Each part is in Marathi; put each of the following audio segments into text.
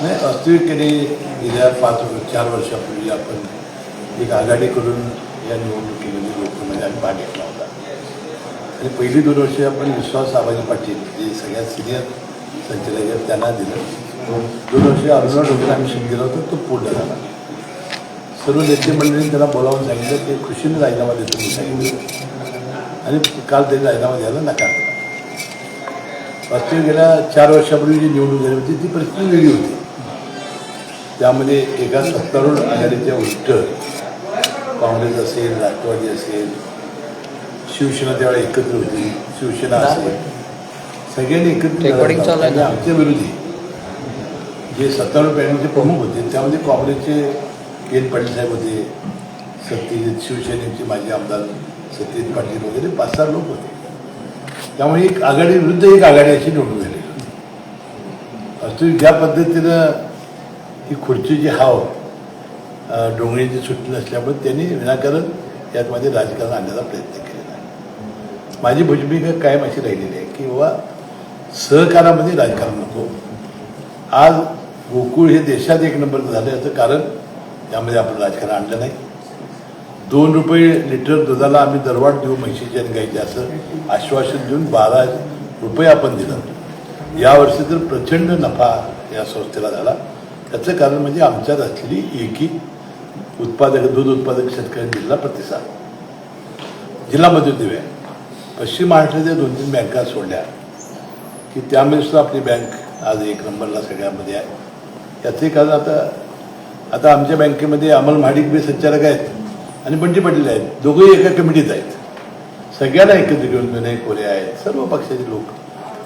नाही वास्तविकतेने गेल्या पाच चार वर्षापूर्वी आपण एक आघाडी करून या निवडणुकीमध्ये लोकमध्ये आम्ही भाग घेतला होता. आणि पहिली दोन वर्षे आपण विश्वास आबाजी पाटील जे सगळ्यात सिनियर संचालक आहेत त्यांना दिलं. दोन वर्षे अर्जुना डोंगर आम्ही शिक दिला होता तो पूर्ण झाला. सर्व नेते मंडळींनी त्यांना बोलावून सांगितलं ते खुशीने राजीनामा देतो मी सांगितलं. आणि काल त्यांनी राजीनामा द्यायला नकार दिला. वास्तविक गेल्या चार वर्षापूर्वी जी निवडणूक झाली होती ती परिस्थिती वेगळी होती. त्यामध्ये एका सत्तारूढ आघाडीच्या उलट काँग्रेस असेल राष्ट्रवादी असेल शिवसेना त्यावेळी एकत्र होती शिवसेना असेल. सगळ्यांनी एकत्र आमच्या विरोधी जे सत्तारूढ पॅनलचे प्रमुख होते त्यामध्ये काँग्रेसचे एन पाटील साहेब होते सत्यजित शिवसेनेचे माजी आमदार सत्यजित पाटील वगैरे पाच सहा लोक होते. त्यामुळे एक आघाडी विरुद्ध एक आघाडी अशी निवडून झाली वास्तविक ज्या पद्धतीनं ही खुर्चीची हाव डोंगरीची सुट्टी नसल्यामुळे त्यांनी विनाकारण यातमध्ये राजकारण आणण्याचा प्रयत्न केलेला आहे. माझी भूमिका कायम अशी राहिलेली आहे की बाबा सहकारामध्ये राजकारण नको. आज गोकुळ हे देशात एक नंबर झालं याचं कारण त्यामध्ये आपण राजकारण आणलं नाही. दोन रुपये लिटर दुधाला आम्ही दरवाढ देऊ म्हशीची आणि गायची असं आश्वासन देऊन बारा रुपये आपण दिलं. यावर्षी तर प्रचंड नफा या संस्थेला झाला. त्याचं कारण म्हणजे आमच्यात असलेली एकी उत्पादक दूध उत्पादक शेतकऱ्यांनी जिल्हा प्रतिसाद. जिल्हा मध्यवर्ती बँक पश्चिम महाराष्ट्राच्या दोन तीन बँका सोडल्या. की त्यामध्ये सुद्धा आपली बँक आज एक नंबरला सगळ्यामध्ये आहे. याचे कारण आता आता आमच्या बँकेमध्ये अमल महाडिक बी संचालक आहेत आणि बंटी पाटील आहेत. दोघंही एका कमिटीत आहेत. सगळ्यांना एकत्र घेऊन विनय कोरे आहेत. सर्व पक्षाचे लोक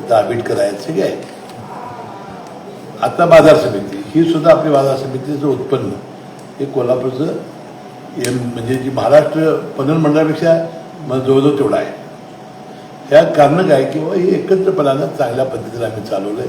तिथं आंबेडकर आहेत. सगळे आहेत. आता बाजार समिती. ही सुद्धा आपली बाजार समितीचं उत्पन्न. हे कोल्हापूरचं एम म्हणजे जी महाराष्ट्र पणन मंडळापेक्षा मग जवळजवळ तेवढा आहे. ह्या कारण काय की बाबा हे एकत्रपणानं चांगल्या पद्धतीने आम्ही चालवलं आहे